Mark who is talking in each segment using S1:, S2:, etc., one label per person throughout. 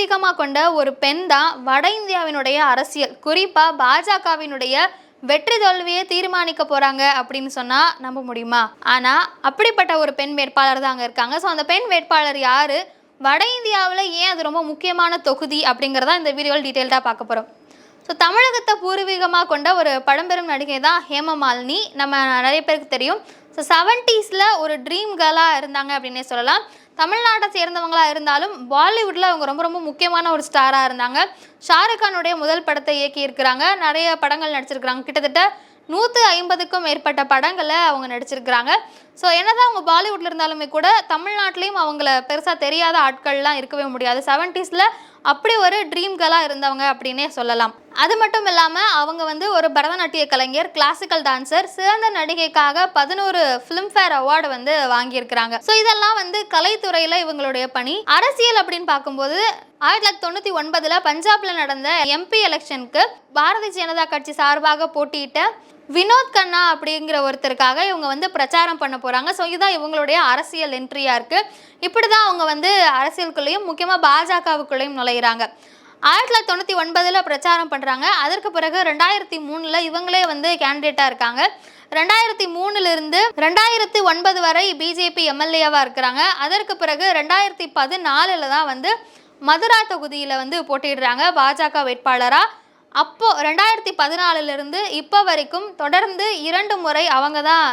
S1: பூர்வீகமாக கொண்ட ஒரு பெண் தான் வட இந்தியாவினுடைய அரசியல். குறிப்பாக பாஜகவினுடைய வெற்றி தோல்வியை தீர்மானிக்க போகிறாங்க அப்படின்னு சொன்னால் நம்ப முடியுமா? ஆனால் அப்படிப்பட்ட ஒரு பெண் வேட்பாளர் தான் அங்கே இருக்காங்க. ஸோ அந்த பெண் வேட்பாளர் யார்? வட இந்தியாவில் ஏன் அது ரொம்ப முக்கியமான தொகுதி அப்படிங்கிறதா இந்த வீடியோவில் டீட்டெயில்டாக பார்க்க போகிறோம் ஸோ தமிழகத்தை பூர்வீகமாக கொண்ட ஒரு பழம்பெரும் நடிகை தான் ஹேமமாலினி நம்ம நிறைய பேருக்கு தெரியும். ஸோ செவன்ட்டீஸில் ஒரு ட்ரீம் கேர்ளாக இருந்தாங்க அப்படின்னே சொல்லலாம். தமிழ்நாட்டை சேர்ந்தவங்களா இருந்தாலும் பாலிவுட்டில் அவங்க ரொம்ப ரொம்ப முக்கியமான ஒரு ஸ்டாராக இருந்தாங்க. ஷாருக் கானுடைய முதல் படத்தை இயக்கியிருக்கிறாங்க. நிறைய படங்கள் நடிச்சிருக்கிறாங்க. கிட்டத்தட்ட நூற்று ஐம்பதுக்கும் மேற்பட்ட படங்களை அவங்க நடிச்சிருக்கிறாங்க. ஸோ என்னதான் அவங்க பாலிவுட்டில் இருந்தாலுமே கூட தமிழ்நாட்டிலையும் அவங்கள பெருசாக தெரியாத ஆட்கள்லாம் இருக்கவே முடியாது. செவன்ட்டீஸில் அப்படி ஒரு ட்ரீம் கேர்ளாக இருந்தவங்க அப்படின்னே சொல்லலாம். அது மட்டும் இல்லாமல் அவங்க வந்து ஒரு பரதநாட்டிய கலைஞர் கிளாசிக்கல் டான்சர் சிறந்த நடிகைக்காக பதினோரு ஃபிலிம்ஃபேர் அவார்டு வந்து வாங்கியிருக்கிறாங்க. ஸோ இதெல்லாம் வந்து கலைத்துறையில் இவங்களுடைய பணி. அரசியல் அப்படின்னு பார்க்கும்போது ஆயிரத்தி தொள்ளாயிரத்தி தொண்ணூற்றி ஒன்பதில் பஞ்சாபில் நடந்த எம்பி எலெக்ஷனுக்கு பாரதிய ஜனதா கட்சி சார்பாக போட்டியிட்ட வினோத் கண்ணா அப்படிங்கிற ஒருத்தருக்காக இவங்க வந்து பிரச்சாரம் பண்ண போகிறாங்க ஸோ இதுதான் இவங்களுடைய அரசியல் என்ட்ரியாக இருக்குது இப்படி தான் அவங்க வந்து அரசியலுக்குள்ளேயும் முக்கியமாக பாஜகவுக்குள்ளேயும் நுழையிறாங்க ஆயிரத்தி தொள்ளாயிரத்தி தொண்ணூற்றி ஒன்பதில் பிரச்சாரம் பண்ணுறாங்க அதற்கு பிறகு ரெண்டாயிரத்தி மூணில் இவங்களே வந்து கேண்டிடேட்டாக இருக்காங்க. ரெண்டாயிரத்தி மூணுலேருந்து ரெண்டாயிரத்தி ஒன்பது வரை பிஜேபி எம்எல்ஏவாக இருக்கிறாங்க. அதற்கு பிறகு ரெண்டாயிரத்தி பதினாலில் தான் வந்து மதுரா தொகுதியில் வந்து போட்டிடுறாங்க பாஜக வேட்பாளராக அப்போது ரெண்டாயிரத்தி பதினாலிலிருந்து இப்போ வரைக்கும் தொடர்ந்து இரண்டு முறை அவங்க தான்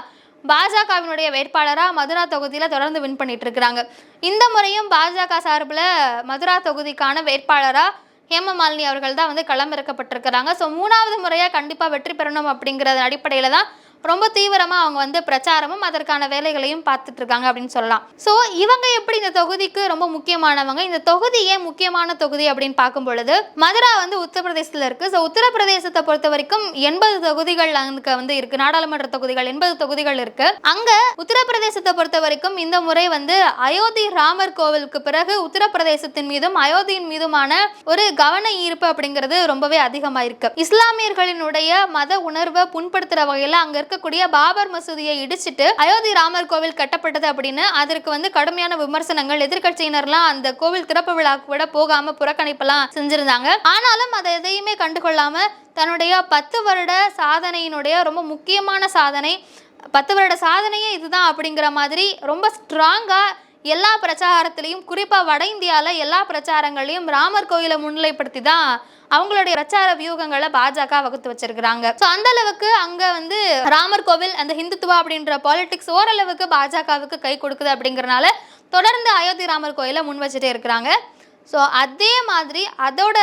S1: பாஜகவினுடைய வேட்பாளராக மதுரா தொகுதியில் தொடர்ந்து வின் பண்ணிட்டு இருக்கிறாங்க. இந்த முறையும் பாஜக சார்பில் மதுரா தொகுதிக்கான வேட்பாளராக ஹேமமாலினி அவர்கள் தான் வந்து களமிறக்கப்பட்டிருக்கிறாங்க. ஸோ மூணாவது முறையாக கண்டிப்பாக வெற்றி பெறணும் அப்படிங்கிறது அடிப்படையில் தான் ரொம்ப தீவிரமாக அவங்க வந்து பிரச்சாரமும் அதற்கான வேலைகளையும் பார்த்துட்டு இருக்காங்க அப்படின்னு சொல்லலாம். ஸோ இவங்க எப்படி இந்த தொகுதிக்கு ரொம்ப முக்கியமானவங்க? இந்த தொகுதி ஏன் முக்கியமான தொகுதி அப்படின்னு பார்க்கும் பொழுது மதுரா வந்து உத்தரப்பிரதேசத்தில் இருக்குது ஸோ உத்தரப்பிரதேசத்தை பொறுத்த வரைக்கும் எண்பது தொகுதிகள் அங்கே வந்து இருக்குது நாடாளுமன்ற தொகுதிகள் எண்பது தொகுதிகள் இருக்குது அங்கே உத்தரப்பிரதேசத்தை பொறுத்த வரைக்கும் இந்த முறை வந்து அயோத்தி ராமர் கோவிலுக்கு பிறகு உத்தரப்பிரதேசத்தின் மீதும் அயோத்தியின் மீதுமான ஒரு கவன ஈர்ப்பு அப்படிங்கிறது ரொம்பவே அதிகமாக இருக்கு இஸ்லாமியர்களினுடைய மத உணர்வை புண்படுத்துற வகையில் அங்க இருக்கக்கூடிய பாபர் மசூதியை இடிச்சிட்டு அயோத்தி ராமர் கோவில் கட்டப்பட்டது அப்படின்னு அதற்கு வந்து கடுமையான விமர்சனங்கள். எதிர்க்கட்சியினர்லாம் அந்த கோவில் திறப்பு விழாக்கு கூட போகாம புறக்கணிப்பெல்லாம் செஞ்சிருந்தாங்க. ஆனாலும் அதை எதையுமே கண்டுகொள்ளாம தன்னுடைய பத்து வருட சாதனையினுடைய ரொம்ப முக்கியமான சாதனை பத்து வருட சாதனையே இதுதான் அப்படிங்கிற மாதிரி ரொம்ப ஸ்ட்ராங்காக எல்லா பிரச்சாரத்திலையும் குறிப்பாக வட இந்தியாவில் எல்லா பிரச்சாரங்களையும் ராமர் கோயிலை முன்னிலைப்படுத்தி தான் அவங்களுடைய பிரச்சார வியூகங்களை பாஜக வகுத்து வச்சிருக்கிறாங்க. ஸோ அந்த அளவுக்கு அங்கே வந்து ராமர் கோவில் அந்த ஹிந்துத்துவா அப்படின்ற பாலிடிக்ஸ் ஓரளவுக்கு பாஜகவுக்கு கை கொடுக்குது அப்படிங்கிறனால தொடர்ந்து அயோத்தி ராமர் கோயிலை முன் வச்சுட்டே இருக்கிறாங்க. ஸோ அதே மாதிரி அதோட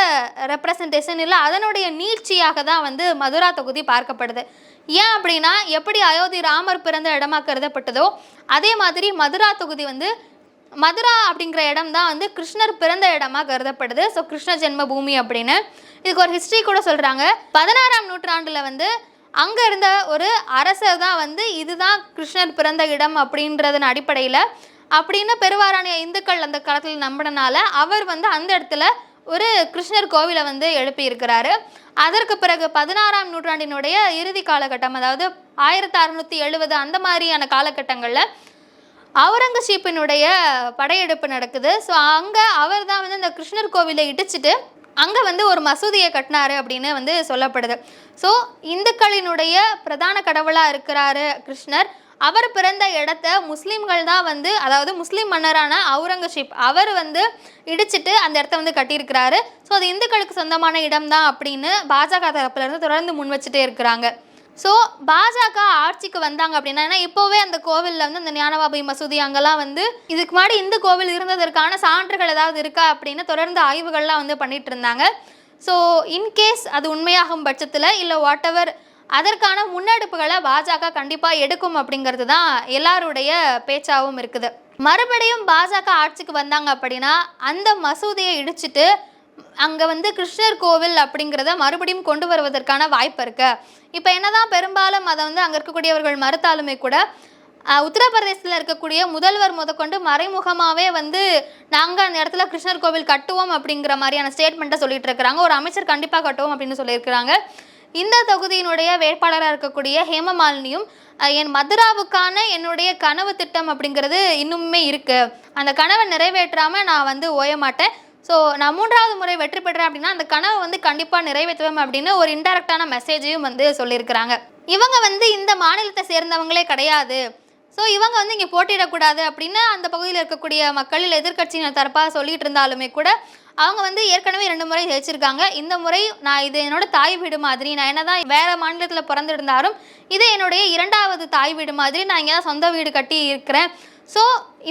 S1: ரெப்ரசன்டேஷன் இல்லை அதனுடைய நீட்சியாக தான் வந்து மதுரா தொகுதி பார்க்கப்படுது. ஏன் அப்படின்னா எப்படி அயோத்தி ராமர் பிறந்த இடமா கருதப்பட்டதோ அதே மாதிரி மதுரா தொகுதி வந்து மதுரா அப்படிங்கிற இடம் தான் வந்து கிருஷ்ணர் பிறந்த இடமா கருதப்படுது. ஸோ கிருஷ்ண ஜென்ம பூமி அப்படின்னு. இதுக்கு ஒரு ஹிஸ்ட்ரி கூட சொல்கிறாங்க பதினாறாம் நூற்றாண்டில் வந்து அங்கே இருந்த ஒரு அரசர் தான் வந்து இதுதான் கிருஷ்ணர் பிறந்த இடம் அப்படின்றதன் அடிப்படையில் அப்படின்னு பெருவாரான இந்துக்கள் அந்த காலத்தில் நம்பினனால அவர் வந்து அந்த இடத்துல ஒரு கிருஷ்ணர் கோவிலை வந்து எழுப்பியிருக்கிறாரு. அதற்கு பிறகு பதினாறாம் நூற்றாண்டினுடைய இறுதி காலகட்டம் அதாவது ஆயிரத்தி அறுநூற்றி எழுபது அந்த மாதிரியான காலகட்டங்களில் அவுரங்கசீப்பினுடைய படையெடுப்பு நடக்குது. ஸோ அங்கே அவர் தான் வந்து இந்த கிருஷ்ணர் கோவிலை இடிச்சிட்டு அங்கே வந்து ஒரு மசூதியை கட்டினாரு அப்படின்னு வந்து சொல்லப்படுது. ஸோ இந்துக்களினுடைய பிரதான கடவுளாக இருக்கிறாரு கிருஷ்ணர். அவர் பிறந்த இடத்த முஸ்லீம்கள் தான் வந்து அதாவது முஸ்லீம் மன்னரான அவுரங்கசீப் அவர் வந்து இடிச்சிட்டு அந்த இடத்த வந்து கட்டியிருக்கிறாரு. ஸோ அது இந்துக்களுக்கு சொந்தமான இடம் தான் அப்படின்னு பாஜக தரப்புலேருந்து தொடர்ந்து முன் வச்சுட்டே இருக்கிறாங்க. ஸோ பாஜக ஆட்சிக்கு வந்தாங்க அப்படின்னா ஏன்னா இப்போவே அந்த கோவிலில் வந்து அந்த ஞானபாபி மசூதி அங்கெல்லாம் வந்து இதுக்கு முன்னாடி இந்த கோவில் இருந்ததற்கான சான்றுகள் ஏதாவது இருக்கா அப்படின்னு தொடர்ந்து ஆய்வுகள்லாம் வந்து பண்ணிட்டு இருந்தாங்க. ஸோ இன்கேஸ் அது உண்மையாகும் பட்சத்தில் இல்லை வாட் எவர் அதற்கான முன்னெடுப்புகளை பாஜக கண்டிப்பாக எடுக்கும் அப்படிங்கிறது தான் எல்லாருடைய பேச்சாகவும் இருக்குது. மறுபடியும் பாஜக ஆட்சிக்கு வந்தாங்க அப்படின்னா அந்த மசூதியை இடிச்சிட்டு அங்கே வந்து கிருஷ்ணர் கோவில் அப்படிங்கிறத மறுபடியும் கொண்டு வருவதற்கான வாய்ப்பு இருக்கு. இப்போ என்னதான் பெரும்பாலும் அதை வந்து அங்கே இருக்கக்கூடியவர்கள் மறுத்தாலுமே கூட உத்தரப்பிரதேசத்தில் இருக்கக்கூடிய முதல்வர் முதற்கொண்டு மறைமுகமாகவே வந்து நாங்கள் அந்த இடத்துல கிருஷ்ணர் கோவில் கட்டுவோம் அப்படிங்கிற மாதிரியான ஸ்டேட்மெண்ட்டை சொல்லிட்டு இருக்கிறாங்க. ஒரு அமைச்சர் கண்டிப்பாக கட்டுவோம் அப்படின்னு சொல்லியிருக்கிறாங்க. இந்த தொகுதியினுடைய வேட்பாளராக இருக்கக்கூடிய ஹேமமாலினியும் என் மதுராவுக்கான என்னுடைய கனவு திட்டம் அப்படிங்கிறது இன்னுமே இருக்குது அந்த கனவை நிறைவேற்றாமல் நான் வந்து ஓய மாட்டேன் ஸோ நான் மூன்றாவது முறை வெற்றி பெற்றேன் அப்படின்னா அந்த கனவை வந்து கண்டிப்பாக நிறைவேற்றுவேன் அப்படின்னு ஒரு இன்டெரக்டான மெசேஜையும் வந்து சொல்லியிருக்கிறாங்க. இவங்க வந்து இந்த மாநிலத்தை சேர்ந்தவங்களே கிடையாது. ஸோ இவங்க வந்து இங்கே போட்டியிடக்கூடாது அப்படின்னு அந்த பகுதியில் இருக்கக்கூடிய மக்கள் இல்லை தரப்பாக சொல்லிட்டு இருந்தாலுமே கூட அவங்க வந்து ஏற்கனவே ரெண்டு முறை ஜெயிச்சிருக்காங்க. இந்த முறை நான் இது என்னோட தாய் வீடு மாதிரி நான் என்ன தான் வேறு மாநிலத்தில் பிறந்திருந்தாலும் இது என்னுடைய இரண்டாவது தாய் வீடு மாதிரி நான் இங்கே தான் சொந்த வீடு கட்டி இருக்கிறேன். ஸோ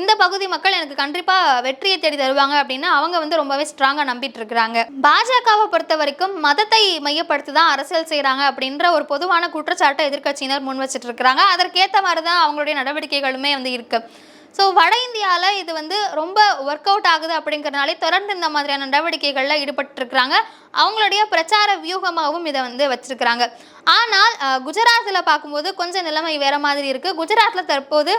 S1: இந்த பகுதி மக்கள் எனக்கு கண்டிப்பாக வெற்றியை தேடி தருவாங்க அப்படின்னு அவங்க வந்து ரொம்பவே ஸ்ட்ராங்காக நம்பிட்டு இருக்கிறாங்க பாஜகவை பொறுத்த வரைக்கும் மதத்தை மையப்படுத்தி தான் அரசியல் செய்கிறாங்க அப்படின்ற ஒரு பொதுவான குற்றச்சாட்டை எதிர்க்கட்சியினர் முன் வச்சுட்டு இருக்கிறாங்க அதற்கேற்ற மாதிரி தான் அவங்களுடைய நடவடிக்கைகளுமே வந்து இருக்கு. ஸோ வட இந்தியாவில் இது வந்து ரொம்ப ஒர்க் அவுட் ஆகுது அப்படிங்கிறனாலே தொடர்ந்து இந்த மாதிரியான நடவடிக்கைகளில் ஈடுபட்டுருக்குறாங்க. அவங்களுடைய பிரச்சார வியூகமாகவும் இதை வந்து வச்சுருக்கிறாங்க. ஆனால் குஜராத்தில் பார்க்கும்போது கொஞ்சம் நிலைமை வேறு மாதிரி இருக்குது குஜராத்தில் தற்போது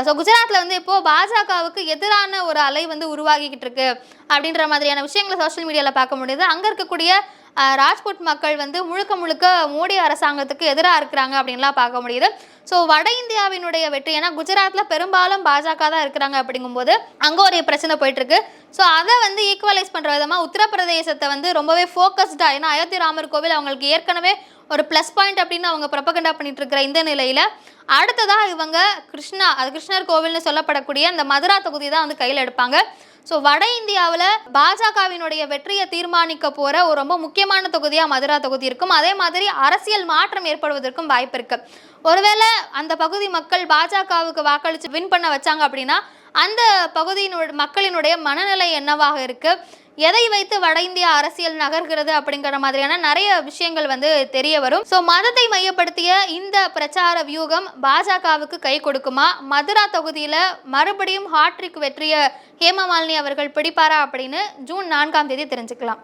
S1: ஸோ குஜராத்தில் வந்து இப்போது பாஜகவுக்கு எதிரான ஒரு அலை வந்து உருவாகிக்கிட்டு இருக்கு அப்படின்ற மாதிரியான விஷயங்களை சோஷியல் மீடியாவில் பார்க்க முடியுது. அங்கே இருக்கக்கூடிய அஹ், ராஜ்புட் மக்கள் வந்து முழுக்க முழுக்க மோடி அரசாங்கத்துக்கு எதிராக இருக்கிறாங்க அப்படின்லாம் பார்க்க முடியுது. ஸோ வட இந்தியாவினுடைய வெற்றி ஏன்னா குஜராத்தில் பெரும்பாலும் பாஜக தான் இருக்கிறாங்க அப்படிங்கும்போது அங்கே ஒரு பிரச்சனை போயிட்டுருக்கு ஸோ அதை வந்து ஈக்குவலைஸ் பண்ணுற விதமாக உத்தரப்பிரதேசத்தை வந்து ரொம்பவே ஃபோக்கஸ்டாக ஏன்னா அயோத்தி ராமர் கோவில் அவங்களுக்கு ஏற்கனவே ஒரு ப்ளஸ் பாயிண்ட் அப்படின்னு அவங்க ப்ரப்பகண்டா பண்ணிட்டு இருக்கிற இந்த நிலையில் அடுத்ததாக இவங்க கிருஷ்ணா அது கிருஷ்ணர் கோவில்னு சொல்லப்படக்கூடிய அந்த மதுரா தொகுதி தான் வந்து கையில் எடுப்பாங்க. ஸோ வட இந்தியாவில் பாஜகவினுடைய வெற்றியை தீர்மானிக்க போகிற ஒரு ரொம்ப முக்கியமான தொகுதியாக மதுரா தொகுதி இருக்கும். அதே மாதிரி அரசியல் மாற்றம் ஏற்படுவதற்கும் வாய்ப்பு இருக்கு. ஒருவேளை அந்த பகுதி மக்கள் பாஜகவுக்கு வாக்களித்து வின் பண்ண வச்சாங்க அப்படின்னா அந்த பகுதியினுடைய மக்களினுடைய மனநிலை என்னவாக இருக்குது எதை வைத்து வட இந்திய அரசியல் நகர்கிறது அப்படிங்கிற மாதிரியான நிறைய விஷயங்கள் வந்து தெரிய வரும். ஸோ மதத்தை மையப்படுத்திய இந்த பிரச்சார வியூகம் பாஜகவுக்கு கை கொடுக்குமா? மதுரா தொகுதியில் மறுபடியும் ஹாட்ரிக் வெற்றிய ஹேமமாலினி அவர்கள் பிடிப்பாரா அப்படின்னு ஜூன் நான்காம் தேதி தெரிஞ்சுக்கலாம்.